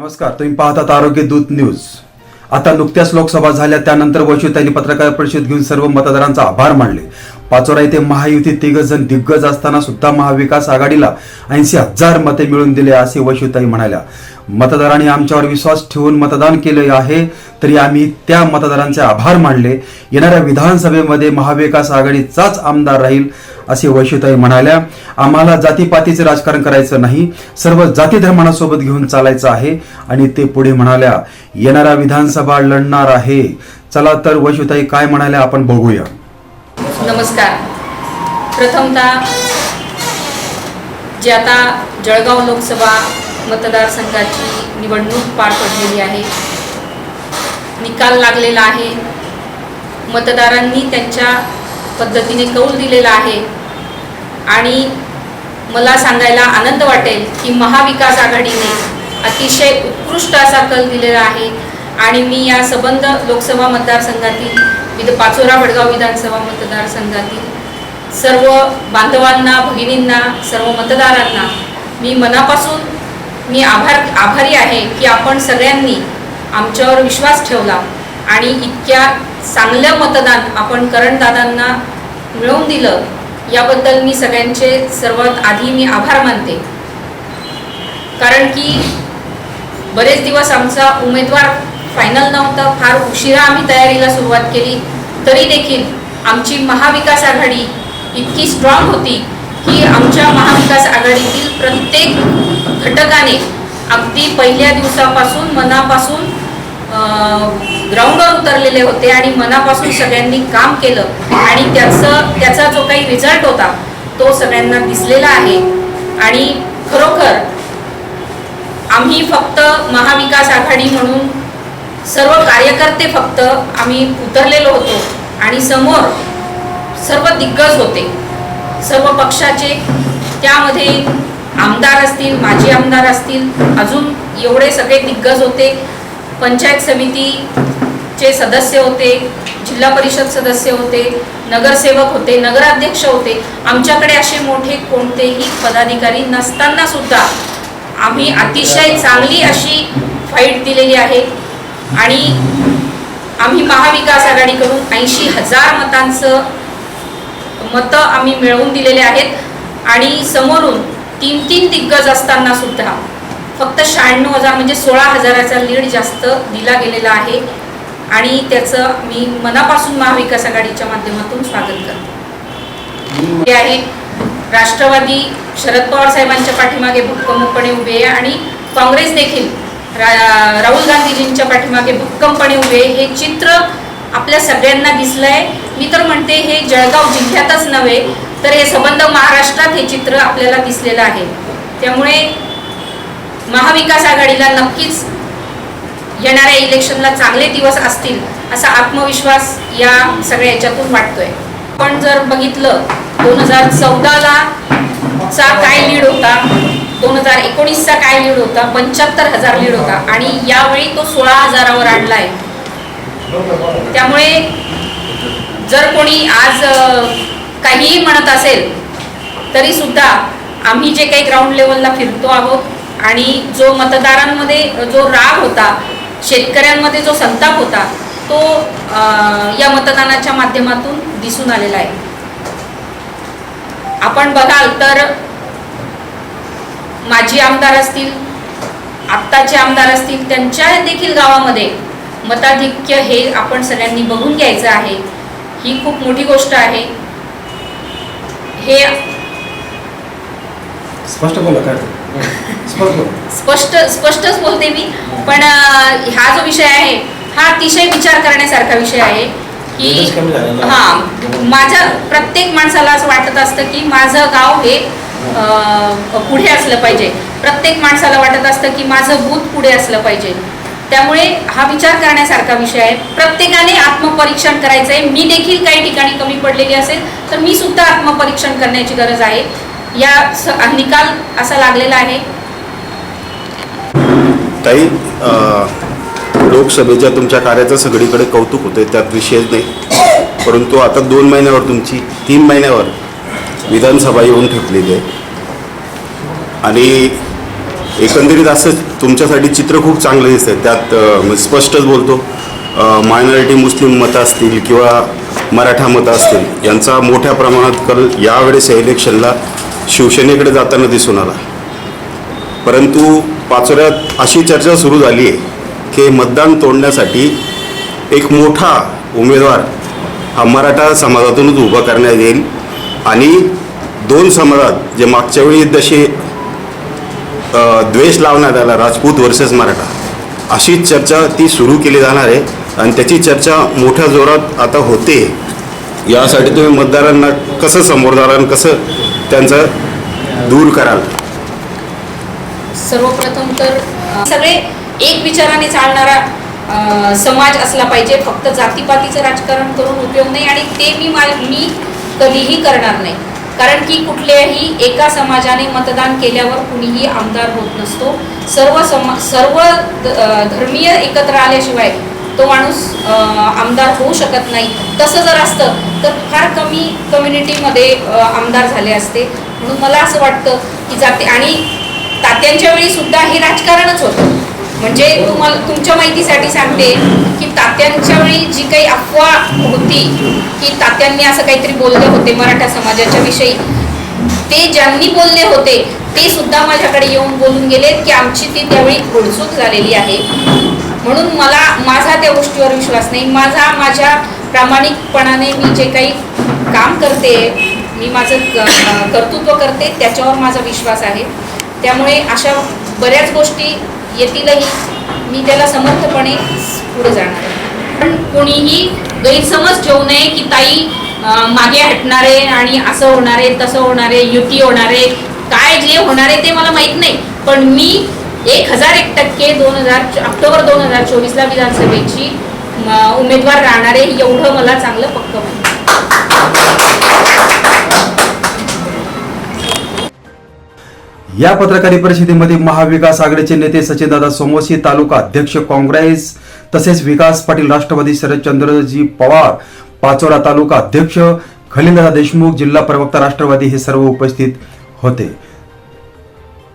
नमस्कार तुम्ही पाहतात आरोग्य दूत न्यूज. आता नुकत्याच लोकसभा झाल्या त्यानंतर वैशू त्यांनी पत्रकार परिषद घेऊन सर्व मतदारांचा आभार मानले. पाचोरा येथे महायुतीत तिघ जण दिग्गज असताना सुद्धा महाविकास आघाडीला ऐंशी हजार मते मिळवून दिले असे वशुताई म्हणाल्या. मतदारांनी आमच्यावर विश्वास ठेवून मतदान केले आहे तरी आम्ही त्या मतदारांचे आभार मानले. येणाऱ्या विधानसभेमध्ये महाविकास आघाडीचाच आमदार राहील असे वशुताई म्हणाल्या. आम्हाला जातीपातीचे राजकारण करायचं नाही सर्व जाती धर्मांना सोबत घेऊन चालायचं आहे आणि ते पुढे म्हणाल्या येणाऱ्या विधानसभा लढणार आहे. चला तर वशुताई काय म्हणाल्या आपण बघूया. नमस्कार. प्रथमतः जे आता जळगाव लोकसभा मतदारसंघाची निवडणूक पार पडलेली आहे. निकाल लागलेला आहे. मतदारांनी त्यांच्या पद्धतीने कौल दिलेला आहे. आणि मला सांगायला आनंद वाटेल की महाविकास आघाडीने अतिशय उत्कृष्ट असा कल दिलेला आहे. आणि मी या सबंध लोकसभा मतदारसंघातील विध पाचोरा वडगाव विधानसभा मतदारसंघातील सर्व बांधवांना भगिनींना सर्व मतदारांना मी मनापासून मी आभार आभारी आहे की आपण सगळ्यांनी आमच्यावर विश्वास ठेवला आणि इतक्या चांगलं मतदान आपण करणदादांना मिळवून दिलं याबद्दल मी सगळ्यांचे सर्वात आधी मी आभार मानते. कारण की बरेच दिवस आमचा उमेदवार फायनल नव्हतं फार उशिरा आम्ही तयारीला सुरुवात केली. तरी देखील आमची महाविकास आघाडी इतकी स्ट्रॉंग होती की आमच्या महाविकास आघाडीतील प्रत्येक घटकाने अगदी पहिल्या दिवसापासून मनापासून ग्राउंडवर उतरलेले होते आणि मनापासून सगळ्यांनी काम केलं. आणि त्याचं त्याचा जो काही रिझल्ट होता तो सगळ्यांना दिसलेला आहे. आणि खरोखर आम्ही फक्त महाविकास आघाडी म्हणून सर्व कार्यकर्ते फक्त आम्ही उतरलेलो होतो आणि समोर सर्व दिग्गज होते. सर्व पक्षाचे त्यामध्ये आमदार असतील माजी आमदार असतील अजून एवढे सगळे दिग्गज होते. पंचायत समितीचे सदस्य होते जिल्हा परिषद सदस्य होते नगरसेवक होते नगराध्यक्ष होते. आमच्याकडे असे मोठे कोणतेही पदाधिकारी नसताना सुद्धा आम्ही अतिशय चांगली अशी फाईट दिलेली आहे. आणि आम्ही महाविकास आघाडीकडून ऐंशी हजार मतांचं मतं आम्ही मिळवून दिलेले आहेत. आणि समोरून तीन तीन दिग्गज असताना सुद्धा फक्त शहाण्णव हजार म्हणजे सोळा हजाराचा लीड जास्त दिला गेलेला आहे. आणि त्याचं मी मनापासून महाविकास आघाडीच्या माध्यमातून स्वागत करते. हे आहे राष्ट्रवादी शरद पवार साहेबांच्या पाठीमागे भक्कमपणे उभे आहे आणि काँग्रेस देखील राहुल गांधीजींच्या पाठीमागे भक्कमपणे उभे हे चित्र आपल्या सगळ्यांना दिसलंय. मी तर म्हणते हे जळगाव जिल्ह्यातच नव्हे तर हे संबंध महाराष्ट्रात हे चित्र आपल्याला दिसलेलं आहे. त्यामुळे महाविकास आघाडीला नक्कीच येणाऱ्या इलेक्शनला चांगले दिवस असतील असा आत्मविश्वास या सगळ्या याच्यातून वाटतोय. पण जर बघितलं दोन हजार चौदाला चा काय लीड होता? दोन हजार एकोणीसचा काय लीड होता? पंच्याहत्तर हजार लीड होता. आणि यावेळी तो सोळा हजारावर आणलाय. त्यामुळे जर कोणी आज काहीही म्हणत असेल तरी सुद्धा आम्ही जे काही ग्राउंड लेवलला फिरतो आहोत आणि जो मतदारांमध्ये जो राग होता शेतकऱ्यांमध्ये जो संताप होता तो या मतदानाच्या माध्यमातून दिसून आलेला आहे. आपण बघाल तर माजी आमदार असतील आत्ताचे आमदार असतील त्यांच्या देखील गावामध्ये मताधिक्य हे आपण सगळ्यांनी बघून घ्यायचं आहे. ही खूप मोठी गोष्ट आहे. हे स्पष्ट बोला काय? स्पष्ट स्पष्टच बोलते मी पण हा जो विषय आहे हा अतिशय विचार करण्यासारखा विषय आहे की. हा माझ्या प्रत्येक माणसाला असं वाटत असतं की माझं गाव हे पुढे असलं पाहिजे. प्रत्येक माणसाला वाटत असतं की माझं भूत पुढे असलं पाहिजे. त्यामुळे हा विचार करण्यासारखा विषय आहे. प्रत्येकाने आत्मपरीक्षण करायचं आहे मी देखील काही ठिकाणी कमी पडलेली असेल तर मी सुद्धा आत्मपरीक्षण करण्याची गरज आहे. या स निकाल असा लागलेला आहे. ताई लोकसभेच्या तुमच्या कार्याचं सगळीकडे कौतुक होते त्यात विषय नाही. परंतु आता दोन महिन्यावर तुमची तीन महिन्यावर विधानसभा येऊन ठेपलेली आहे. आणि एकंदरीत असं तुमच्यासाठी चित्र खूप चांगलं दिसतंय त्यात स्पष्टच बोलतो. मायनॉरिटी मुस्लिम मतं असतील किंवा मराठा मतं असतील यांचा मोठ्या प्रमाणात कल यावेळेस या इलेक्शनला शिवसेनेकडे जाताना दिसून आला. परंतु पाचोऱ्यात अशी चर्चा सुरू झाली आहे की मतदान तोडण्यासाठी एक मोठा उमेदवार हा मराठा समाजातूनच उभा करण्यात येईल. आणि दोन सम्राट जे मागच्या वेळी जसे द्वेष लावण्यात आला राजपूत वर्सेस मराठा. अशी चर्चा ती सुरू केली जाणार आहे आणि त्याची चर्चा मोठ्या जोरात आता होते. यासाठी तुम्ही मतदारांना कसं समोर जाणार आणि कसं त्यांचं दूर कराल? सर्वप्रथम तर सगळे एक विचाराने चालणारा समाज असला पाहिजे. फक्त जातीपातीचं राजकारण करून उपयोग नाही. आणि ते मी मी कधीही करणार नाही. कारण की कुठल्याही एका समाजाने मतदान केल्यावर कुणीही आमदार होत नसतो. सर्व समा सर्व धर्मीय एकत्र आल्याशिवाय तो माणूस आमदार होऊ शकत नाही. तसं जर असतं तर फार कमी कम्युनिटीमध्ये आमदार झाले असते. म्हणून मला असं वाटतं की जाते. आणि तात्यांच्या वेळी सुद्धा हे राजकारणच होतं. म्हणजे तुम्हाला तुमच्या माहितीसाठी सांगते की तात्यांच्या वेळी जी काही अफवा होती की तात्यांनी असं काहीतरी बोलले होते मराठा समाजाच्या विषयी ते ज्यांनी बोलले होते ते सुद्धा माझ्याकडे येऊन बोलून गेले की आमची ती त्यावेळी घोडचूक झालेली आहे. म्हणून मला माझा त्या गोष्टीवर विश्वास नाही. माझा माझ्या प्रामाणिकपणाने मी जे काही काम करते मी माझं कर्तृत्व करते त्याच्यावर माझा विश्वास आहे. त्यामुळे अशा बऱ्याच गोष्टी येतीलही. मी त्याला समर्थपणे पुढे जाणार पण कोणीही गैरसमज ठेवू नये की ताई मागे मागे हटणारे आणि असं होणारे तसं होणारे युती होणारे काय जे होणारे ते मला माहीत नाही. पण मी एक हजार एक टक्के दोन हजार ऑक्टोबर दोन हजार चोवीसला विधानसभेची उमेदवार उमेदवार राहणारे एवढं मला चांगलं पक्क माहिती या पत्रकार परिषदेमध्ये महाविकास आघाडीचे नेते सचिनदादा सोमवसी तालुका अध्यक्ष काँग्रेस तसेच विकास पाटील राष्ट्रवादी शरदचंद्रजी पवार पाचोरा तालुका अध्यक्ष खलीलदादा देशमुख जिल्हा प्रवक्ता राष्ट्रवादी हे सर्व उपस्थित होते.